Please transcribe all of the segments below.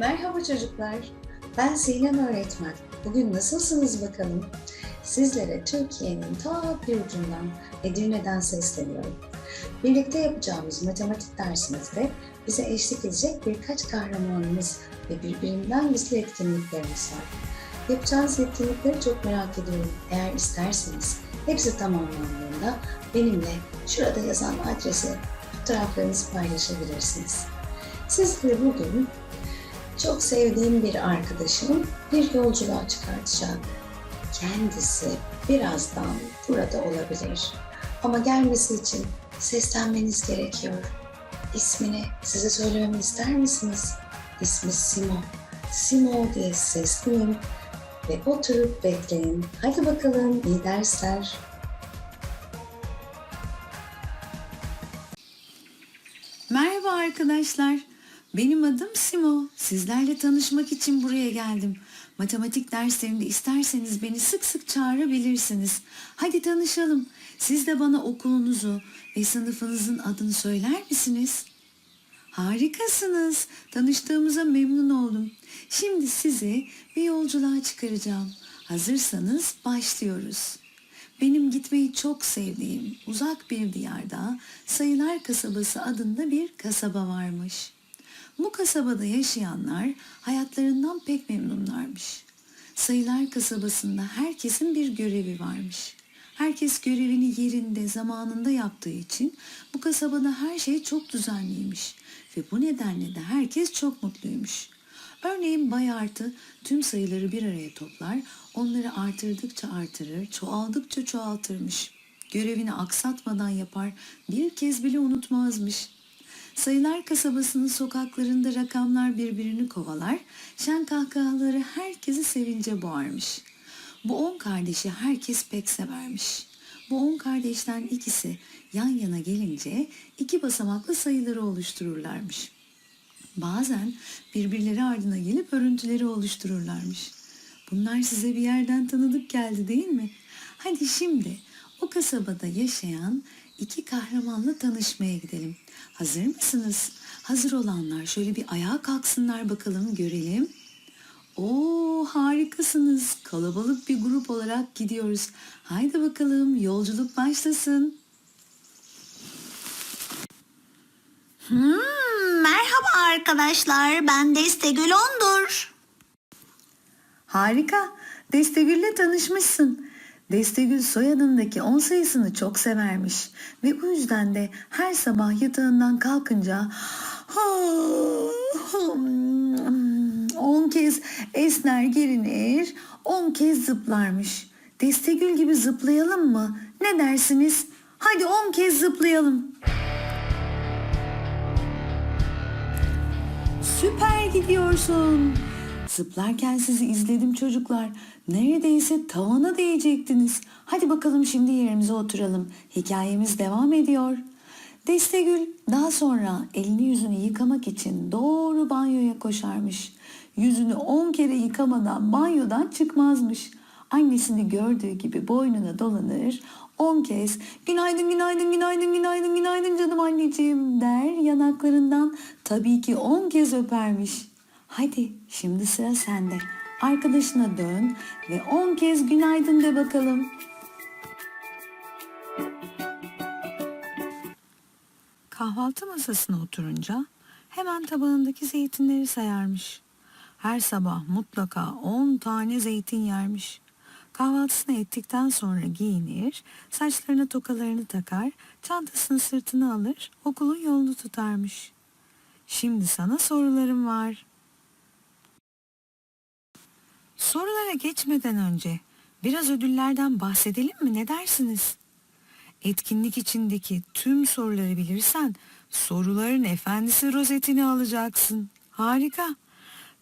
Merhaba çocuklar. Ben Sinem öğretmen. Bugün nasılsınız bakalım? Sizlere Türkiye'nin ta bir ucundan Edirne'den sesleniyorum. Birlikte yapacağımız matematik dersimizde bize eşlik edecek birkaç kahramanımız ve birbirinden gizli etkinliklerimiz var. Yapacağınız etkinlikleri çok merak ediyorum. Eğer isterseniz hepsi tamamlandığında benimle şurada yazan adrese fotoğraflarınızı paylaşabilirsiniz. Sizlere bugün çok sevdiğim bir arkadaşım bir yolculuğa çıkartacak. Kendisi birazdan burada olabilir. Ama gelmesi için seslenmeniz gerekiyor. İsmini size söylememi ister misiniz? İsmi Simo. Simo diye seslenin ve oturup bekleyin. Hadi bakalım iyi dersler. Merhaba arkadaşlar. Benim adım Simo. Sizlerle tanışmak için buraya geldim. Matematik derslerinde isterseniz beni sık sık çağırabilirsiniz. Hadi tanışalım. Siz de bana okulunuzu ve sınıfınızın adını söyler misiniz? Harikasınız. Tanıştığımıza memnun oldum. Şimdi sizi bir yolculuğa çıkaracağım. Hazırsanız başlıyoruz. Benim gitmeyi çok sevdiğim uzak bir diyarda Sayılar Kasabası adında bir kasaba varmış. Bu kasabada yaşayanlar hayatlarından pek memnunlarmış. Sayılar kasabasında herkesin bir görevi varmış. Herkes görevini yerinde, zamanında yaptığı için bu kasabada her şey çok düzenliymiş ve bu nedenle de herkes çok mutluymuş. Örneğin Bay Artı tüm sayıları bir araya toplar, onları artırdıkça artırır, çoğaldıkça çoğaltırmış. Görevini aksatmadan yapar, bir kez bile unutmazmış. Sayılar kasabasının sokaklarında rakamlar birbirini kovalar, şen kahkahaları herkesi sevince boğarmış. Bu on kardeşi herkes pek severmiş. Bu on kardeşten ikisi yan yana gelince iki basamaklı sayıları oluştururlarmış. Bazen birbirleri ardına gelip örüntüleri oluştururlarmış. Bunlar size bir yerden tanıdık geldi değil mi? Hadi şimdi o kasabada yaşayan iki kahramanla tanışmaya gidelim. Hazır mısınız? Hazır olanlar şöyle bir ayağa kalksınlar bakalım görelim. Oo harikasınız. Kalabalık bir grup olarak gidiyoruz. Haydi bakalım yolculuk başlasın. Hmm, merhaba arkadaşlar, ben Destegül Ondur. Harika. Destegül'le tanışmışsın. Destegül soyadındaki 10 sayısını çok severmiş ve bu yüzden de her sabah yatağından kalkınca 10 kez esner gerinir, 10 kez zıplarmış. Destegül gibi zıplayalım mı? Ne dersiniz? Hadi 10 kez zıplayalım. Süper gidiyorsun. Zıplarken sizi izledim çocuklar. Neredeyse tavana değecektiniz. Hadi bakalım şimdi yerimize oturalım. Hikayemiz devam ediyor. Destegül daha sonra elini yüzünü yıkamak için doğru banyoya koşarmış. Yüzünü on kere yıkamadan banyodan çıkmazmış. Annesini gördüğü gibi boynuna dolanır, on kez günaydın günaydın günaydın günaydın günaydın canım anneciğim der yanaklarından tabii ki on kez öpermiş. Hadi şimdi sıra sende. Arkadaşına dön ve on kez günaydın de bakalım. Kahvaltı masasına oturunca hemen tabağındaki zeytinleri sayarmış. Her sabah mutlaka 10 tane zeytin yermiş. Kahvaltısını ettikten sonra giyinir, saçlarına tokalarını takar, çantasını sırtına alır, okulun yolunu tutarmış. Şimdi sana sorularım var. Sorulara geçmeden önce biraz ödüllerden bahsedelim mi? Ne dersiniz? Etkinlik içindeki tüm soruları bilirsen soruların efendisi rozetini alacaksın. Harika.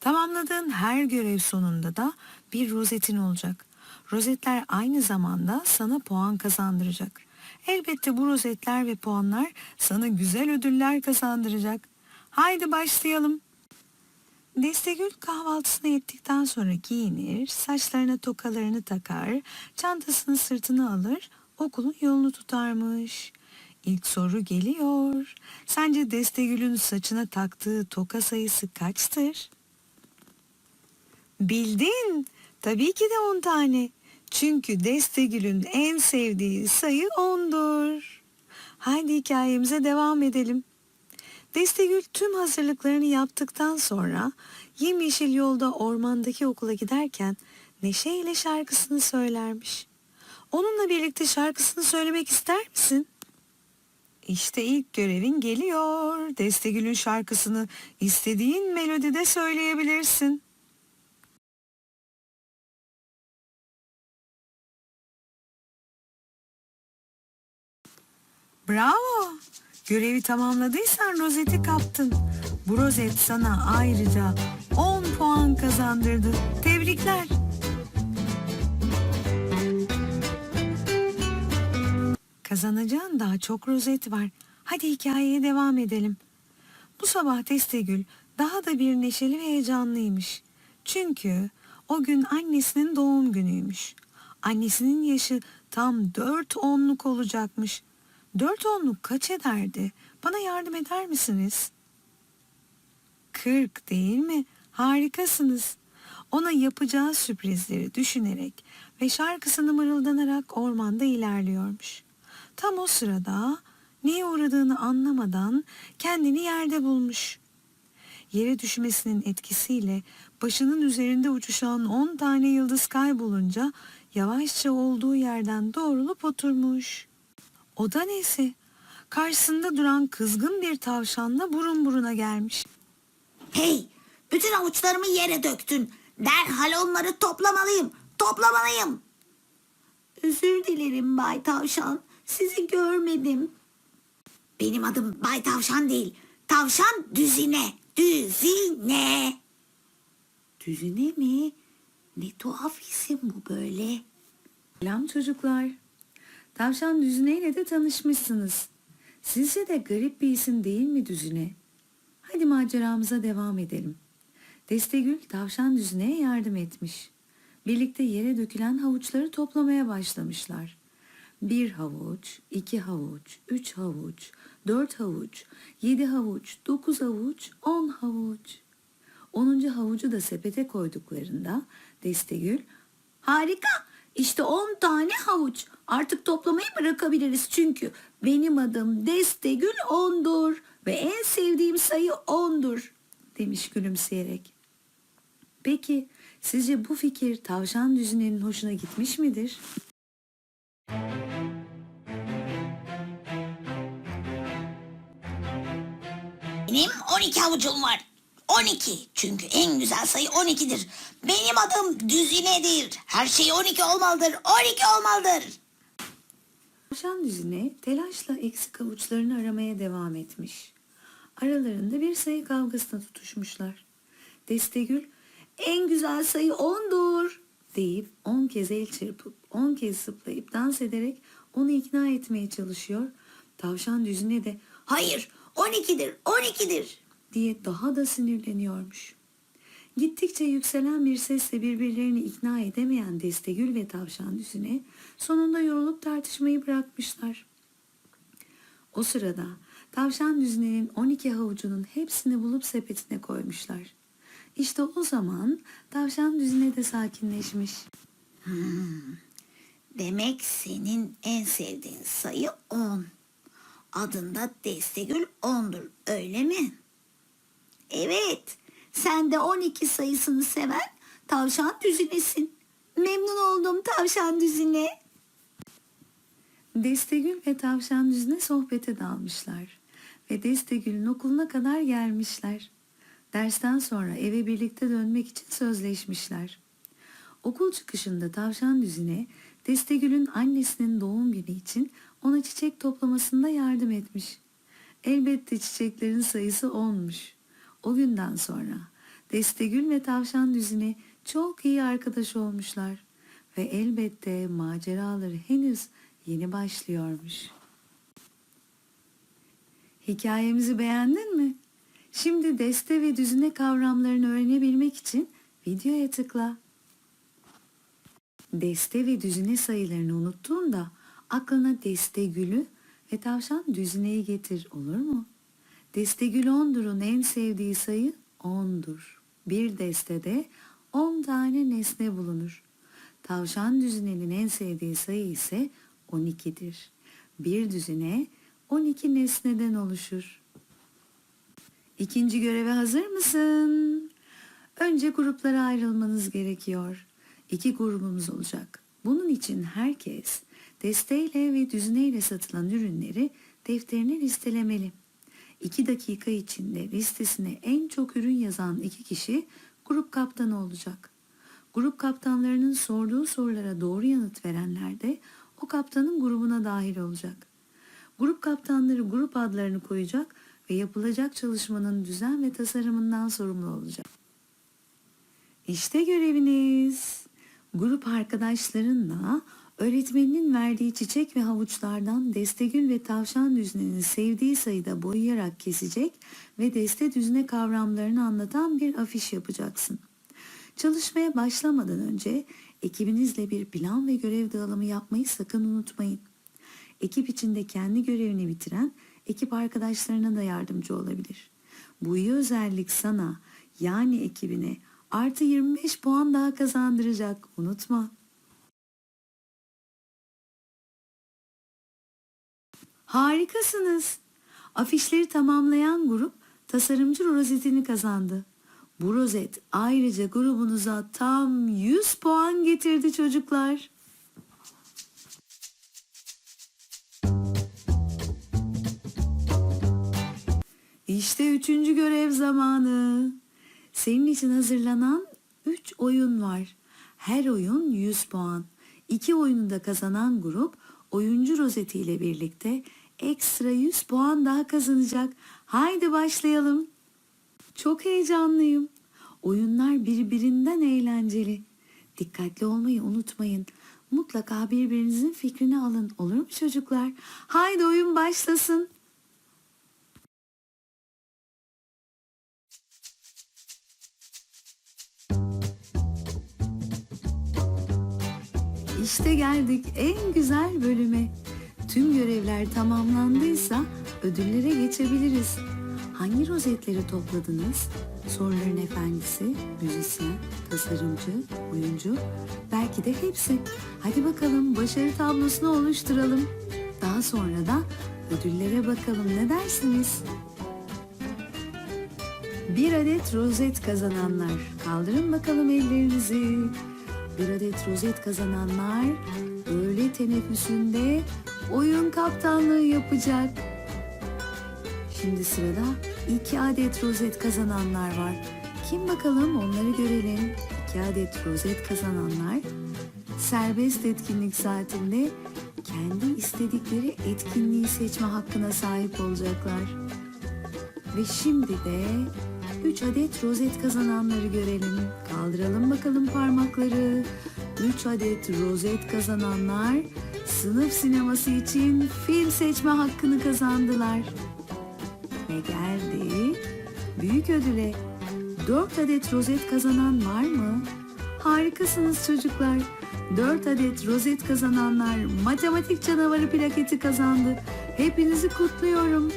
Tamamladığın her görev sonunda da bir rozetin olacak. Rozetler aynı zamanda sana puan kazandıracak. Elbette bu rozetler ve puanlar sana güzel ödüller kazandıracak. Haydi başlayalım. Destegül kahvaltısını ettikten sonra giyinir, saçlarına tokalarını takar, çantasını sırtına alır, okulun yolunu tutarmış. İlk soru geliyor. Sence Destegül'ün saçına taktığı toka sayısı kaçtır? Bildin. Tabii ki de 10 tane. Çünkü Destegül'ün en sevdiği sayı 10'dur. Haydi hikayemize devam edelim. Destegül tüm hazırlıklarını yaptıktan sonra yemyeşil yolda ormandaki okula giderken neşeyle şarkısını söylermiş. Onunla birlikte şarkısını söylemek ister misin? İşte ilk görevin geliyor. Destegül'ün şarkısını istediğin melodide söyleyebilirsin. Bravo! Görevi tamamladıysan rozeti kaptın. Bu rozet sana ayrıca 10 puan kazandırdı. Tebrikler. Kazanacağın daha çok rozet var. Hadi hikayeye devam edelim. Bu sabah Destegül daha da bir neşeli ve heyecanlıymış. Çünkü o gün annesinin doğum günüymüş. Annesinin yaşı tam dört onluk olacakmış. Dört onluk kaç ederdi? Bana yardım eder misiniz? Kırk değil mi? Harikasınız. Ona yapacağı sürprizleri düşünerek ve şarkısını mırıldanarak ormanda ilerliyormuş. Tam o sırada neye uğradığını anlamadan kendini yerde bulmuş. Yere düşmesinin etkisiyle başının üzerinde uçuşan on tane yıldız kaybolunca yavaşça olduğu yerden doğrulup oturmuş. O da nesi? Karşısında duran kızgın bir tavşanla burun buruna gelmiş. Hey, bütün avuçlarımı yere döktün. Derhal onları toplamalıyım. Toplamalıyım. Özür dilerim Bay Tavşan. Sizi görmedim. Benim adım Bay Tavşan değil. Tavşan Düzine. Düzine. Düzine mi? Ne tuhaf isim bu böyle. Selam çocuklar. Tavşan Düzine ile de tanışmışsınız. Sizce de garip bir isim değil mi Düzine? Hadi maceramıza devam edelim. Destegül tavşan Düzine'ye yardım etmiş. Birlikte yere dökülen havuçları toplamaya başlamışlar. Bir havuç, iki havuç, üç havuç, dört havuç, yedi havuç, dokuz havuç, on havuç. Onuncu havucu da sepete koyduklarında Destegül Harika. İşte 10 tane havuç. Artık toplamayı bırakabiliriz çünkü benim adım Destegül 10'dur ve en sevdiğim sayı 10'dur. demiş gülümseyerek. Peki sizce bu fikir tavşan düzinenin hoşuna gitmiş midir? Benim 12 havucum var. 12. Çünkü en güzel sayı 12'dir. Benim adım Düzine'dir. Her şey 12 olmalıdır. 12 olmalıdır. Tavşan düzine telaşla eksik avuçlarını aramaya devam etmiş. Aralarında bir sayı kavgasına tutuşmuşlar. Destegül En güzel sayı 10'dur. deyip on kez el çırpıp on kez zıplayıp dans ederek onu ikna etmeye çalışıyor. Tavşan düzine de Hayır 12'dir 12'dir. Diye daha da sinirleniyormuş. Gittikçe yükselen bir sesle birbirlerini ikna edemeyen Destegül ve Tavşan Düzine sonunda yorulup tartışmayı bırakmışlar. O sırada Tavşan Düzine'nin 12 havucunun hepsini bulup sepetine koymuşlar. İşte o zaman Tavşan Düzine de sakinleşmiş. Demek senin en sevdiğin sayı 10. Adında Destegül 10'dur öyle mi? Evet. Sen de 12 sayısını seven tavşan düzinesin. Memnun oldum tavşan düzine. Destegül ve Tavşan Düzine sohbete dalmışlar ve Destegül'ün okuluna kadar gelmişler. Dersten sonra eve birlikte dönmek için sözleşmişler. Okul çıkışında Tavşan Düzine Destegül'ün annesinin doğum günü için ona çiçek toplamasında yardım etmiş. Elbette çiçeklerin sayısı onmuş. O günden sonra Destegül ve Tavşan Düzine çok iyi arkadaş olmuşlar ve elbette maceraları henüz yeni başlıyormuş. Hikayemizi beğendin mi? Şimdi deste ve düzine kavramlarını öğrenebilmek için videoya tıkla. Deste ve düzine sayılarını unuttuğunda aklına deste gülü ve tavşan düzineyi getir olur mu? Destegül 10'dur'un en sevdiği sayı 10'dur. Bir destede 10 tane nesne bulunur. Tavşan düzinenin en sevdiği sayı ise 12'dir. Bir düzine 12 nesneden oluşur. İkinci göreve hazır mısın? Önce gruplara ayrılmanız gerekiyor. İki grubumuz olacak. Bunun için herkes desteyle ve düzineyle satılan ürünleri defterine listelemeli. İki dakika içinde listesine en çok ürün yazan iki kişi grup kaptanı olacak. Grup kaptanlarının sorduğu sorulara doğru yanıt verenler de o kaptanın grubuna dahil olacak. Grup kaptanları grup adlarını koyacak ve yapılacak çalışmanın düzen ve tasarımından sorumlu olacak. İşte göreviniz. Grup arkadaşlarınla öğretmeninin verdiği çiçek ve havuçlardan destegül ve tavşan düznenin sevdiği sayıda boyayarak kesecek ve deste düzne kavramlarını anlatan bir afiş yapacaksın. Çalışmaya başlamadan önce ekibinizle bir plan ve görev dağılımı yapmayı sakın unutmayın. Ekip içinde kendi görevini bitiren ekip arkadaşlarına da yardımcı olabilir. Bu iyi özellik sana yani ekibine artı 25 puan daha kazandıracak unutma. Harikasınız. Afişleri tamamlayan grup tasarımcı rozetini kazandı. Bu rozet ayrıca grubunuza tam 100 puan getirdi çocuklar. İşte üçüncü görev zamanı. Senin için hazırlanan 3 oyun var. Her oyun 100 puan. İki oyunu da kazanan grup oyuncu rozeti ile birlikte ekstra 100 puan daha kazanacak. Haydi başlayalım. Çok heyecanlıyım. Oyunlar birbirinden eğlenceli. Dikkatli olmayı unutmayın. Mutlaka birbirinizin fikrini alın. Olur mu çocuklar? Haydi oyun başlasın. İşte geldik en güzel bölüme. Tüm görevler tamamlandıysa ödüllere geçebiliriz. Hangi rozetleri topladınız? Soruların efendisi, müzisyen, tasarımcı, oyuncu, belki de hepsi. Hadi bakalım başarı tablosunu oluşturalım. Daha sonra da ödüllere bakalım ne dersiniz? Bir adet rozet kazananlar. Kaldırın bakalım ellerinizi. Bir adet rozet kazananlar öğle teneffüsünde oyun kaptanlığı yapacak. Şimdi sırada iki adet rozet kazananlar var. Kim bakalım onları görelim. İki adet rozet kazananlar serbest etkinlik saatinde kendi istedikleri etkinliği seçme hakkına sahip olacaklar. Ve şimdi de 3 adet rozet kazananları görelim. Kaldıralım bakalım parmakları. 3 adet rozet kazananlar sınıf sineması için film seçme hakkını kazandılar. Ve geldi büyük ödüle. 4 adet rozet kazanan var mı? Harikasınız çocuklar. 4 adet rozet kazananlar matematik canavarı plaketi kazandı. Hepinizi kutluyorum.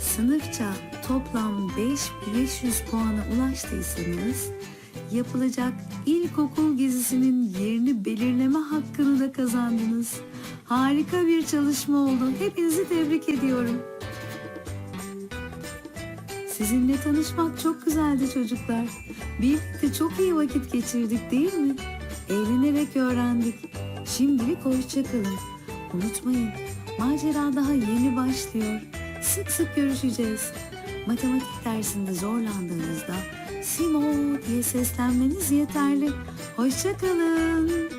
Sınıfça toplam 5500 puana ulaştıysanız yapılacak ilkokul gezisinin yerini belirleme hakkını da kazandınız. Harika bir çalışma oldu. Hepinizi tebrik ediyorum. Sizinle tanışmak çok güzeldi çocuklar. Birlikte çok iyi vakit geçirdik değil mi? Eğlenerek öğrendik. Şimdilik hoşçakalın. Unutmayın macera daha yeni başlıyor. Sık sık görüşeceğiz. Matematik dersinde zorlandığınızda Simo diye seslenmeniz yeterli. Hoşçakalın.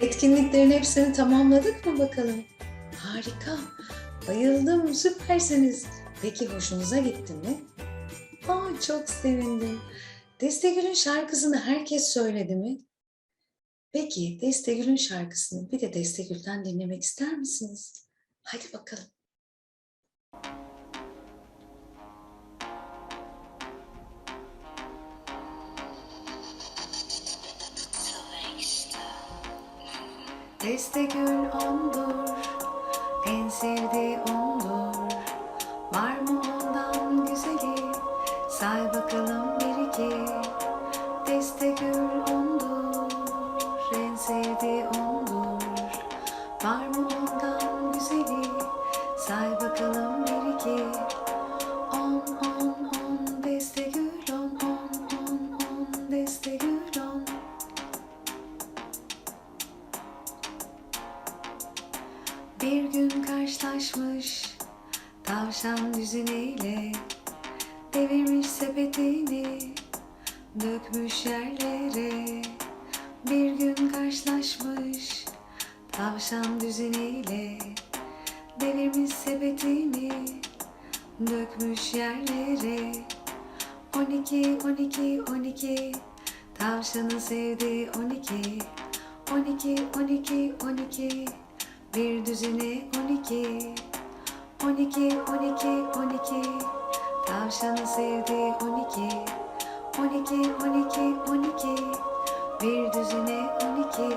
Etkinliklerin hepsini tamamladık mı bakalım? Harika. Bayıldım. Süpersiniz. Peki hoşunuza gitti mi? Aa, çok sevindim. Destegül'ün şarkısını herkes söyledi mi? Peki Destegül'ün şarkısını bir de Destegül'den dinlemek ister misiniz? Hadi bakalım. Destegül ondur, en sevdiği ondur. Var mı ondan güzeli? Say bakalım bir iki. Deste gül ondur, en sevdiği ondur. Var mı ondan güzeli? Say bakalım bir iki. On on on deste gül on on on on deste gül on. Bir gün karşılaşmış tavşan düzeniyle Devirmiş sepetini Dökmüş yerlere. Bir gün karşılaşmış Tavşan düzeniyle. Devirmiş sepetini Dökmüş yerlere. 12 12 12 Tavşanı sevdi 12 12 12 12 Bir düzine 12 12 12 12 Tavşanı sevdi 12 12 12 12 Bir düzine 12